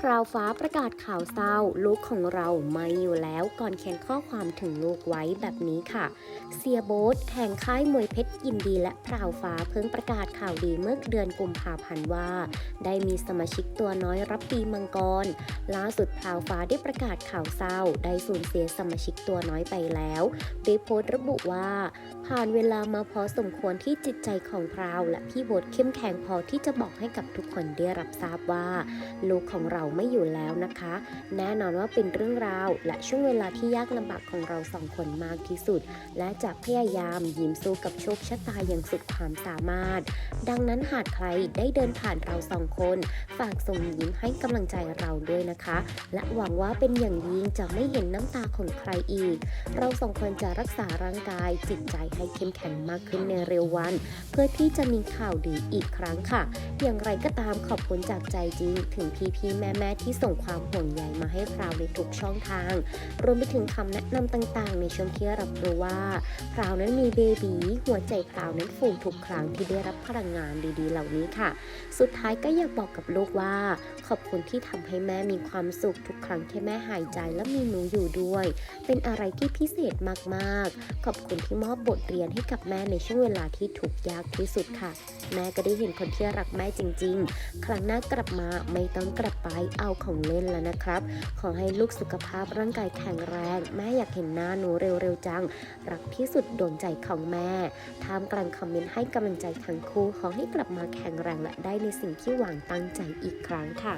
พราวฟ้าประกาศข่าวเศร้า ลูกของเราไม่อยู่แล้วก่อนเขียนข้อความถึงลูกไว้แบบนี้ค่ะ เสียโบ๊ทแห่งค่ายมวยเพชรยินดีและพราวฟ้าเพิ่งประกาศข่าวดีเมื่อเดือนกุมภาพันธ์ว่า ได้มีสมาชิกตัวน้อยรับปีมังกร ล่าสุดพราวฟ้าได้ประกาศข่าวเศร้า ได้สูญเสียสมาชิกตัวน้อยไปแล้วโดยโพสต์ระบุว่า ผ่านเวลามาพอสมควรที่จิตใจของพราว และพี่โบ๊ทเข้มแข็งพอที่จะบอกให้กับทุกคนได้รับทราบว่า ลูกของเราไม่อยู่แล้วนะคะ แน่นอนว่าเป็นเรื่องราว และช่วงเวลาที่ยากลำบากของเราสองคนมากที่สุด และจะพยายามยิ้มสู้กับโชคชะตาอย่างสุดความสามารถ ดังนั้นหากใครได้เดินผ่านเราสองคน ฝากส่งยิ้มให้กำลังใจเราด้วยนะคะ และหวังว่าเป็นอย่างยิ่งจะไม่เห็นน้ำตาของใครอีก เราสองคนจะรักษาร่างกายจิตใจให้เข้มแข็งมากขึ้นในเร็ววัน เพื่อที่จะมีข่าวดีอีกครั้งค่ะ อย่างไรก็ตามขอบคุณจากใจจริงถึงพี่ๆแม่ๆที่ส่งความห่วงใยมาให้พราวในทุกช่องทาง รวมไปถึงคำแนะนำต่างๆ ในช่วงที่รับรู้ว่าพราวนั้นมีเบบีหัวใจพราวนั้นฟูทุกครั้งที่ได้รับพลังงานดีๆ เหล่านี้ค่ะ สุดท้ายก็อยากบอกกับลูกว่า ขอบคุณที่ทำให้แม่มีความสุขทุกครั้งที่แม่หายใจและมีหนูอยู่ด้วย เป็นอะไรที่พิเศษมากๆ ขอบคุณที่มอบบทเรียนให้กับแม่ในช่วงเวลาที่ทุกยากที่สุดค่ะ แม่ก็ได้เห็นคนที่รักแม่จริง ๆ ครั้งหน้ากลับมาไม่ต้องกลับไปเอาของเล่นแล้วนะครับ ขอให้ลูกสุขภาพร่างกายแข็งแรง แม่อยากเห็นหน้าหนูเร็วๆจัง รักที่สุดดวงใจของแม่ ท่ามกลางคอมเมนต์ให้กำลังใจทั้งคู่ ขอให้กลับมาแข็งแรงและได้ในสิ่งที่หวังตั้งใจอีกครั้งค่ะ